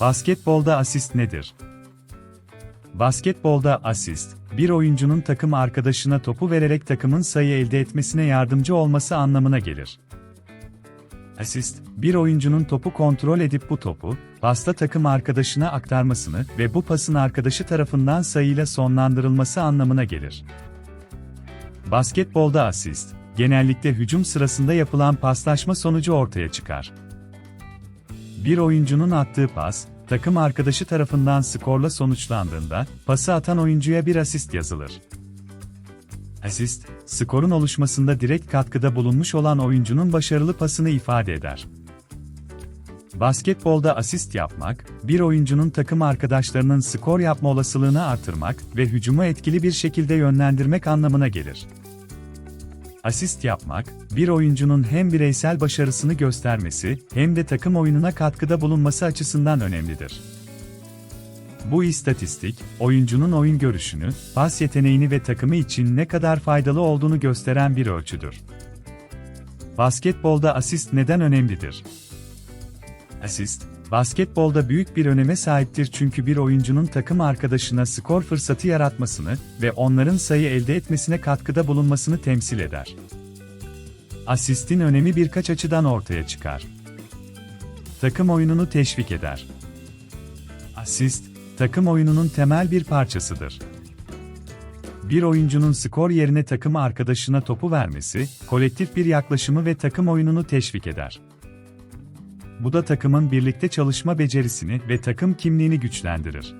Basketbolda asist nedir? Basketbolda asist, bir oyuncunun takım arkadaşına topu vererek takımın sayı elde etmesine yardımcı olması anlamına gelir. Asist, bir oyuncunun topu kontrol edip bu topu, pasta takım arkadaşına aktarmasını ve bu pasın arkadaşı tarafından sayıyla sonlandırılması anlamına gelir. Basketbolda asist, genellikle hücum sırasında yapılan paslaşma sonucu ortaya çıkar. Bir oyuncunun attığı pas, takım arkadaşı tarafından skorla sonuçlandığında, pası atan oyuncuya bir asist yazılır. Asist, skorun oluşmasında direkt katkıda bulunmuş olan oyuncunun başarılı pasını ifade eder. Basketbolda asist yapmak, bir oyuncunun takım arkadaşlarının skor yapma olasılığını artırmak ve hücumu etkili bir şekilde yönlendirmek anlamına gelir. Asist yapmak, bir oyuncunun hem bireysel başarısını göstermesi hem de takım oyununa katkıda bulunması açısından önemlidir. Bu istatistik, oyuncunun oyun görüşünü, pas yeteneğini ve takımı için ne kadar faydalı olduğunu gösteren bir ölçüdür. Basketbolda asist neden önemlidir? Asist, basketbolda büyük bir öneme sahiptir çünkü bir oyuncunun takım arkadaşına skor fırsatı yaratmasını ve onların sayı elde etmesine katkıda bulunmasını temsil eder. Asistin önemi birkaç açıdan ortaya çıkar. Takım oyununu teşvik eder. Asist, takım oyununun temel bir parçasıdır. Bir oyuncunun skor yerine takım arkadaşına topu vermesi, kolektif bir yaklaşımı ve takım oyununu teşvik eder. Bu da takımın birlikte çalışma becerisini ve takım kimliğini güçlendirir.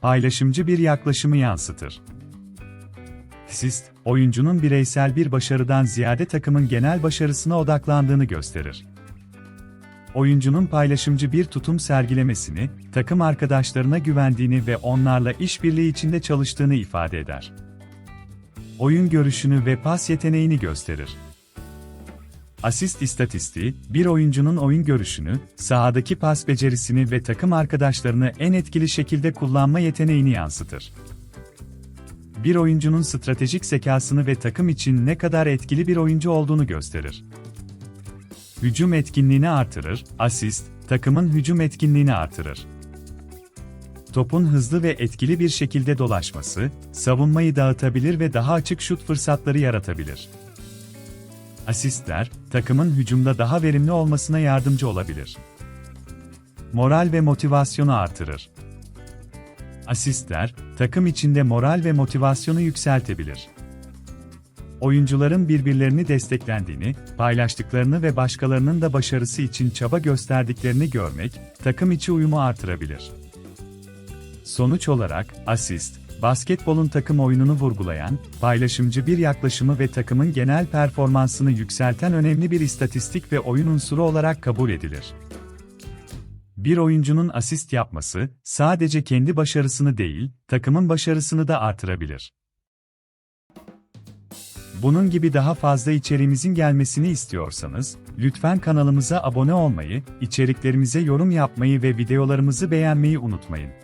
Paylaşımcı bir yaklaşımı yansıtır. Asist, oyuncunun bireysel bir başarıdan ziyade takımın genel başarısına odaklandığını gösterir. Oyuncunun paylaşımcı bir tutum sergilemesini, takım arkadaşlarına güvendiğini ve onlarla işbirliği içinde çalıştığını ifade eder. Oyun görüşünü ve pas yeteneğini gösterir. Asist istatistiği, bir oyuncunun oyun görüşünü, sahadaki pas becerisini ve takım arkadaşlarını en etkili şekilde kullanma yeteneğini yansıtır. Bir oyuncunun stratejik zekasını ve takım için ne kadar etkili bir oyuncu olduğunu gösterir. Hücum etkinliğini artırır, asist, takımın hücum etkinliğini artırır. Topun hızlı ve etkili bir şekilde dolaşması, savunmayı dağıtabilir ve daha açık şut fırsatları yaratabilir. Asistler, takımın hücumda daha verimli olmasına yardımcı olabilir. Moral ve motivasyonu artırır. Asistler, takım içinde moral ve motivasyonu yükseltebilir. Oyuncuların birbirlerini desteklendiğini, paylaştıklarını ve başkalarının da başarısı için çaba gösterdiklerini görmek, takım içi uyumu artırabilir. Sonuç olarak, asist, basketbolun takım oyununu vurgulayan, paylaşımcı bir yaklaşımı ve takımın genel performansını yükselten önemli bir istatistik ve oyun unsuru olarak kabul edilir. Bir oyuncunun asist yapması, sadece kendi başarısını değil, takımın başarısını da artırabilir. Bunun gibi daha fazla içeriğimizin gelmesini istiyorsanız, lütfen kanalımıza abone olmayı, içeriklerimize yorum yapmayı ve videolarımızı beğenmeyi unutmayın.